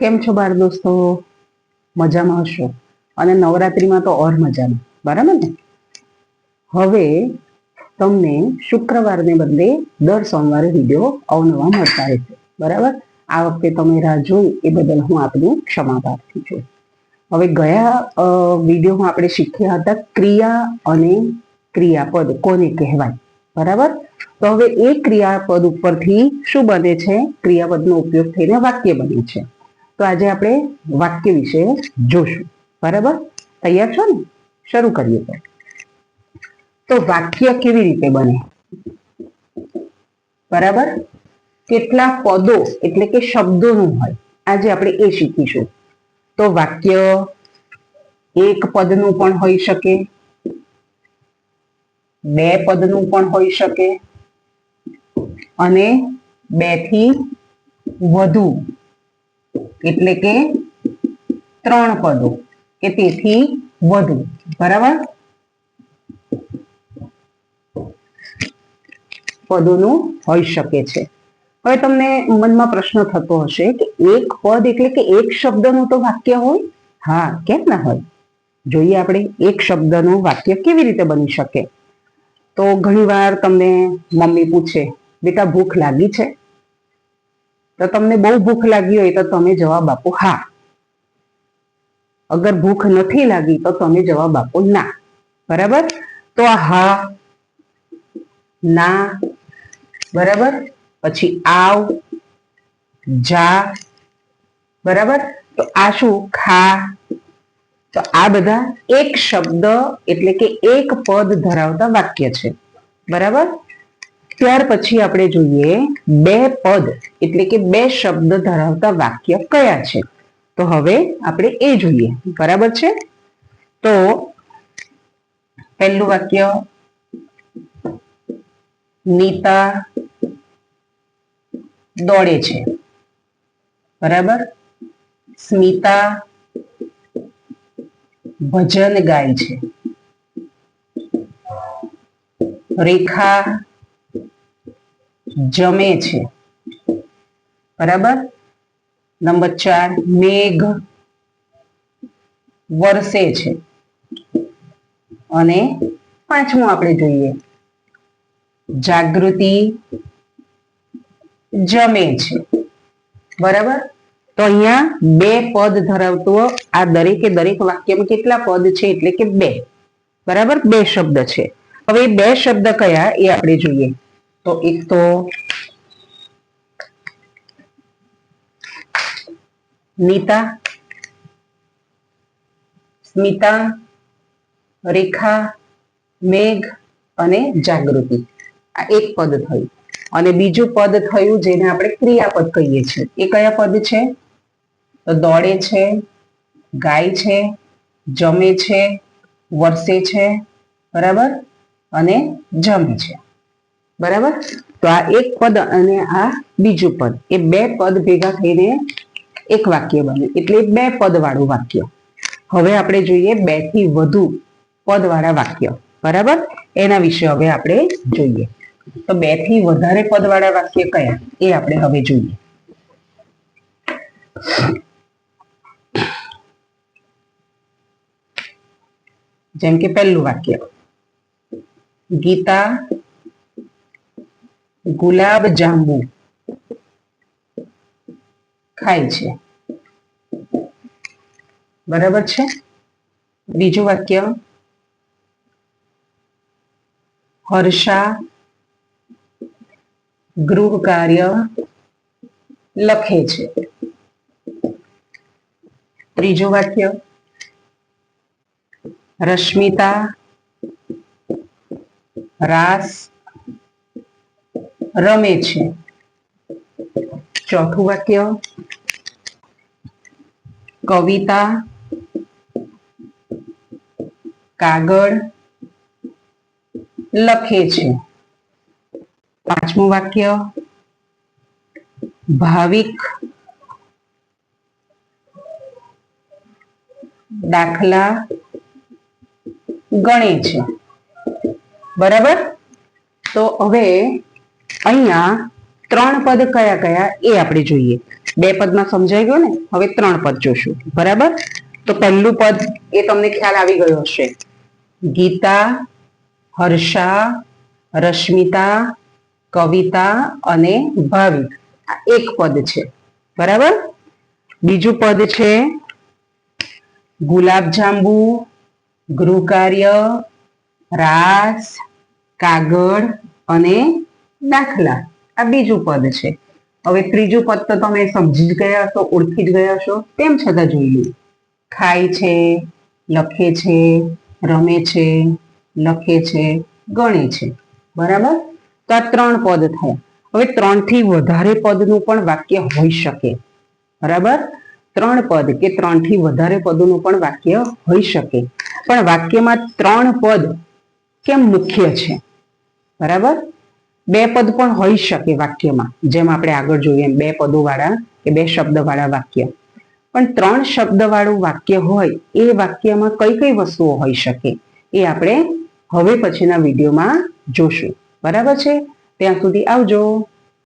કેમ છો બાર દોસ્તો? મજામાં હશો? અને નવરાત્રીમાં તો ઓર મજામાં. બરાબર ને? હવે તમને શુક્રવારને બદલે દર સોમવારે વીડિયો અવનવા મળતા રહેશે. બરાબર? આ વખતે તમે રાહ જોઈ એ બદલ હું આપની ક્ષમા પ્રાર્થી છું. હવે ગયા વિડીયોમાં આપણે શીખ્યા હતા ક્રિયા અને ક્રિયાપદ. કોને કહેવાય? બરાબર? તો હવે એ ક્રિયાપદ ઉપરથી શું બને છે? ક્રિયાપદનો ઉપયોગ થઈને વાક્ય બને છે. તો આજે આપણે વાક્ય વિશે જોશું. બરાબર? તૈયાર છો ને? શરૂ કરીએ તો. વાક્ય કેવી રીતે બને? બરાબર? કેટલા પદો એટલે કે શબ્દોનું હોય. આજે આપણે એ શીખીશું. તો વાક્ય એક પદનું પણ હોઈ શકે, બે પદનું પણ હોઈ શકે અને બેથી વધુ એટલે કે ત્રણ પદો, કે તેથી વધુ, બરાબર? પદોનું હોઈ શકે છે. હવે તમને મનમાં પ્રશ્ન થતો હશે કે એક પદ એટલે કે એક શબ્દનું તો વાક્ય હોય? હા, કેમ ના હોય? જોઈએ આપણે એક શબ્દનું વાક્ય કેવી રીતે બની શકે. તો ઘણીવાર તમને મમ્મી પૂછે, બેટા, ભૂખ લાગી છે? તો તમને બહુ ભૂખ લાગી હોય તો તમે જવાબ આપો હા. અગર ભૂખ નથી લાગી તો તમે જવાબ આપો ના. બરાબર? તો આ હા, ના, બરાબર? પછી આવ, જા, બરાબર? તો આ શું? ખા. તો આ બધા એક શબ્દ એટલે કે એક પદ ધરાવતા વાક્ય છે. બરાબર? ત્યાર પછી આપણે જોઈએ બે પદ, એટલે કે બે શબ્દ ધરાવતા વાક્ય કયા છે? તો હવે આપણે એ જોઈએ. બરાબર છે? તો પહેલું વાક્ય, નીતા દોડે છે. બરાબર? સ્મિતા ભજન ગાય છે. રેખા જમે છે. બરાબર? નંબર ચાર, મેઘ વરસે છે. અને પાંચમું આપણે જોઈએ. જાગૃતિ જમે છે. બરાબર? તો અહીંયા બે પદ ધરાવતું આ દરેકે દરેક વાક્યમાં કેટલા પદ છે? એટલે કે બે. બરાબર? બે શબ્દ છે. હવે બે શબ્દ કયા? એ આપણે જોઈએ. તો એક તો નીતા, સ્મિતા, રેખા, મેઘ અને જાગૃતિ. આ એક પદ થયું. અને બીજું પદ થયું જેને આપણે ક્રિયાપદ કહીએ છીએ. એ કયા પદ છે? તો દોડે છે, ગાય છે, જમે છે, વરસે છે, બરાબર? અને જમે છે. બરાબર? તો આ એક પદ અને આ બીજું પદ. એ બે પદ ભેગા થઈને એક વાક્ય બને. એટલે બે પદ વાળું વાક્ય. હવે આપણે જોઈએ બેથી વધુ પદ વાળા વાક્ય. બરાબર? એના વિશે હવે આપણે જોઈએ. તો બેથી વધારે પદ વાળા વાક્ય કયા? એ આપણે હવે જોઈએ. જેમ કે પહેલું વાક્ય. ગીતા ગુલાબ જાંબુ ખાય છે. બરાબર છે? બીજું વાક્ય. હર્ષા ગૃહ કાર્ય લખે છે. ત્રીજું વાક્ય. રશ્મિતા રાસ રમે છે. ચોથું વાક્ય. કવિતા. કાગળ. લખે છે. પાંચમું વાક્ય. ભાવિક. દાખલા. ગણે છે. બરાબર? તો હવે અહીંયા ત્રણ પદ કયા કયા એ આપણે જોઈએ. બે પદમાં સમજાઈ ગયો ને? હવે ત્રણ પદ જોશું. બરાબર? તો પહેલું પદ એ તમને ખ્યાલ આવી ગયો હશે. ગીતા, હર્ષા, રશ્મિતા, કવિતા અને ભાવિક આ એક પદ છે. બરાબર? બીજું પદ છે ગુલાબ જાંબુ ગૃહકાર્ય, રાસ, કાગળ અને દાખલા. આ બીજું પદ છે. હવે ત્રીજું પદ તો તમે સમજી જ ગયા હશો, ઓળખી જ ગયા હશો. તેમ છતાં જોઈએ. ખાય છે, લખે છે, રમે છે, લખે છે, ગણે છે. બરાબર? તો આ ત્રણ પદ થયા. હવે ત્રણથી વધારે પદનું પણ વાક્ય હોઈ શકે. બરાબર? ત્રણ પદ કે ત્રણથી વધારે પદોનું પણ વાક્ય હોઈ શકે. પણ વાક્યમાં ત્રણ પદ કેમ મુખ્ય છે? બરાબર? બે પદ પણ હોઈ શકે વાક્યમાં. જેમ આપણે આગળ જોઈએ, બે પદો વાળા કે બે શબ્દ વાળા વાક્ય. પણ ત્રણ શબ્દ વાળું વાક્ય હોય, એ વાક્યમાં કઈ કઈ વસ્તુઓ હોઈ શકે? એ આપણે હવે પછીના વિડીયોમાં જોશું. બરાબર છે? ત્યાં સુધી આવજો.